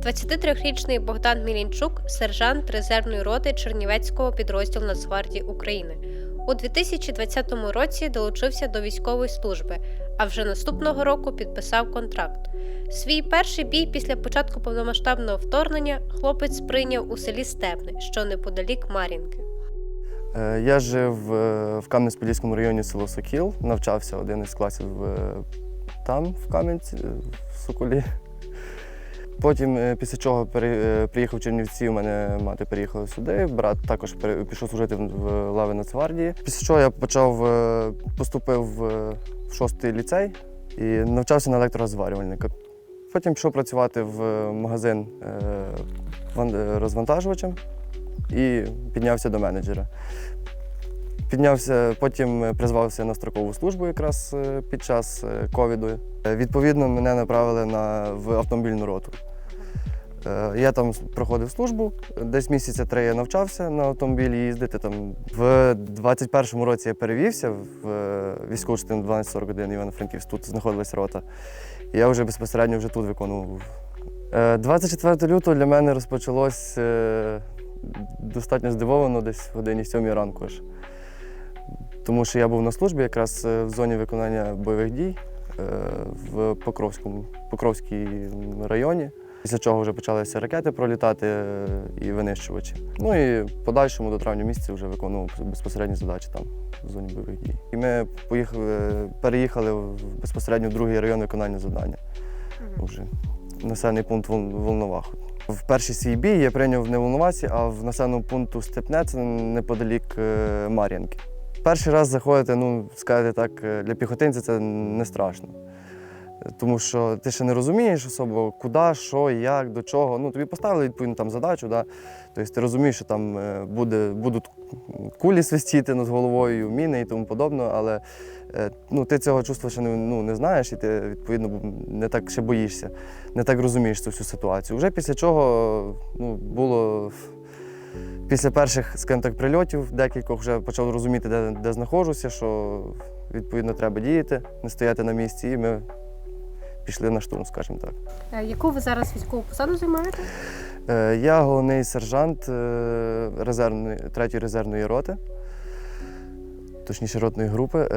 23-річний Богдан Мілінчук, сержант резервної роти Чернівецького підрозділу Нацгвардії України. У 2020 році долучився до військової служби, а вже наступного року підписав контракт. Свій перший бій після початку повномасштабного вторгнення хлопець прийняв у селі Степне, що неподалік Мар'їнки. Е, Я жив е, в Кам'янець-Подільському районі село Сокіл, навчався один із класів е, там, в Кам'янці, в Соколі. Потім, е, після чого е, приїхав в Чернівці, у мене мати переїхала сюди, брат також пішов служити в лави Нацгвардії. Після чого я почав е, поступив в шостий ліцей і навчався на електрозварювальника. Потім пішов працювати в магазин ван- розвантажувачем і піднявся до менеджера. Піднявся, потім призвався на строкову службу якраз під час ковіду. Відповідно, мене направили на, в автомобільну роту. Е, Я там проходив службу, десь місяця три я навчався на автомобілі їздити. Там. В 21-му році я перевівся в е, військову частину 1241 Івано-Франківськ, тут знаходилась рота. Я вже безпосередньо вже тут виконував. Е, 24 лютого для мене розпочалось е, достатньо здивовано, десь в годині 7 ранку аж. Тому що я був на службі якраз е, в зоні виконання бойових дій е, в Покровському, Покровській районі. Після чого вже почалися ракети пролітати е, і винищувачі. Ну і в подальшому до травня місяця вже виконував безпосередні задачі там в зоні бойових дій. І ми поїхали, переїхали в- безпосередньо в другий район виконання завдання. Вже населений пункт Вол- Волновах. В перший свій бій я прийняв не в Волновасі, а в населеному пункту Степне, це неподалік е, Мар'їнки. Перший раз заходити, ну, сказати так, е, для піхотинця це не страшно. Тому що ти ще не розумієш особо, куди, що, як, до чого. Ну, тобі поставили відповідну там задачу, да? тобто ти розумієш, що там е, буде, будуть кулі свистіти над головою, міни і тому подобне, але е, ну, ти цього чувства ще не, ну, не знаєш, і ти відповідно не так ще боїшся, не так розумієш цю всю ситуацію. Вже після чого ну, було після перших, скажімо так, прильотів декількох вже почав розуміти, де, де знаходжуся, що відповідно треба діяти, не стояти на місці, і ми пішли на штурм, скажімо так. Е, Яку ви зараз військову посаду займаєте? Е, Я головний сержант е, резервної, третьої резервної роти, точніше ротної групи,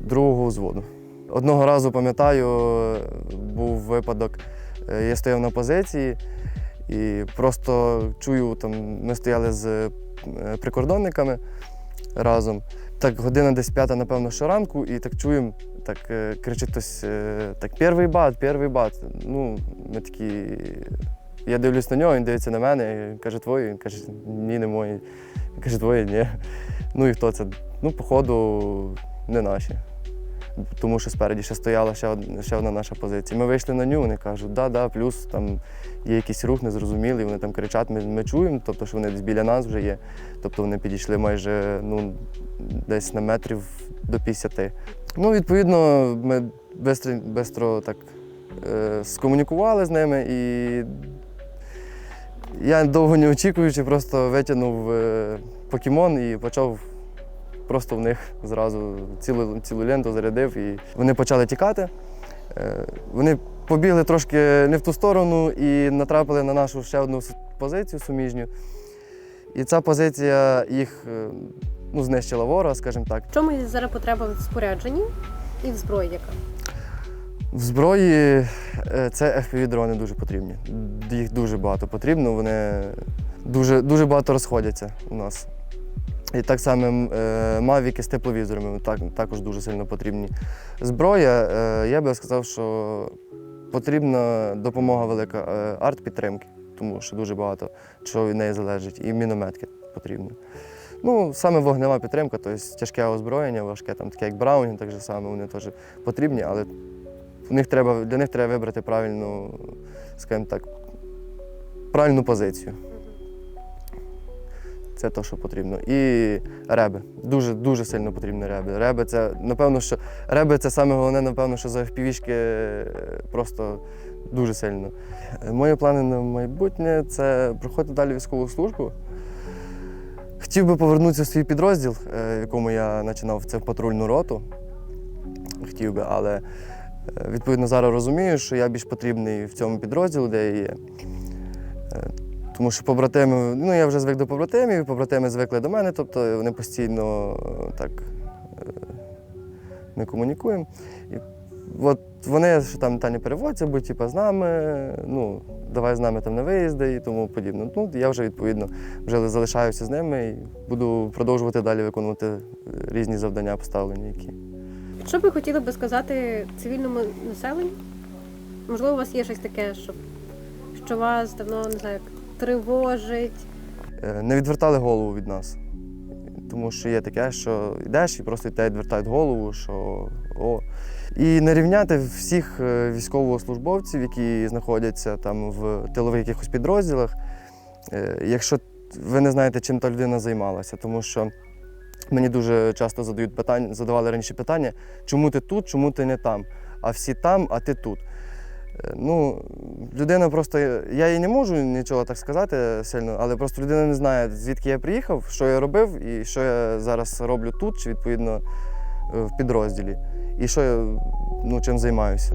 другого взводу. Одного разу пам'ятаю, був випадок, я стояв на позиції і просто чую, там, ми стояли з прикордонниками разом. Так година десь п'ята, напевно, що ранку, і так чуємо, так е, кричить хтось, е, так, перший бат, перший бат. Ну, ми такі. Я дивлюсь на нього, він дивиться на мене і каже, твої. Він каже, ні, не мої. Він каже, твої, ні. Ну і хто це? Ну, походу, не наші. Тому що спереді ще стояла ще одна, ще одна наша позиція. Ми вийшли на ню, вони кажуть, да, да, плюс там є якийсь рух незрозумілий, вони там кричать, ми, ми чуємо, тобто, що вони десь біля нас вже є. Тобто вони підійшли майже ну, десь на метрів до 50. Ну, відповідно, ми швидко так е, скомунікували з ними і я довго не очікуючи, просто витягнув е, покемон і почав просто в них зразу цілу, цілу ленту зарядив. І вони почали тікати. Е, Вони побігли трошки не в ту сторону і натрапили на нашу ще одну позицію суміжню. І ця позиція їх е, ну, знищила ворога, скажімо так. В чому є зараз потреба в спорядженні і в зброї яка? В зброї е, це FPV-дрони дуже потрібні. Їх дуже багато потрібно, вони дуже, дуже багато розходяться у нас. І так само е, мавіки з тепловізорами так, також дуже сильно потрібні. Зброя, е, я би сказав, що потрібна допомога велика арт-підтримки, тому що дуже багато чого від неї залежить, і мінометки потрібні. Ну, саме вогнева підтримка, тобто тяжке озброєння, важке, там, таке як Браунінг, так же само, вони теж потрібні, але в них треба, для них треба вибрати правильну, скажімо так, правильну позицію. Це те, що потрібно. І реби. Дуже дуже сильно потрібні реби. Реби це, напевно, що реби це саме головне, напевно, що за впівішки просто дуже сильно. Мої плани на майбутнє це проходити далі військову службу. Хотів би повернутися в свій підрозділ, е, в якому я починав це патрульну роту. Хотів би, але Е, Відповідно, зараз розумію, що я більш потрібний в цьому підрозділі, де я є. Е, Тому що побратими, ну я вже звик до побратимів, побратими звикли до мене, тобто вони постійно так ми комунікуємо. От вони що там та не переводяться, будь типу, з нами, ну, давай з нами там на виїзди і тому подібне. Ну, я вже відповідно вже залишаюся з ними і буду продовжувати далі виконувати е, різні завдання поставлені, які. Що би хотіли би сказати цивільному населенню? Можливо, у вас є щось таке, що, що вас давно не знаю, як тривожить. Е, не відвертали голову від нас. Тому що є таке, що йдеш і просто тебе відвертають голову, що о. І не рівняти всіх е, військовослужбовців, які знаходяться там в тилових якихось підрозділах, е, якщо ви не знаєте, чим та людина займалася. Тому що мені дуже часто задають питання, задавали раніше питання, чому ти тут, чому ти не там, а всі там, а ти тут. Ну, людина просто, я їй не можу нічого так сказати сильно, але просто людина не знає, звідки я приїхав, що я робив і що я зараз роблю тут, чи відповідно е, в підрозділі, і що я ну, чим займаюся.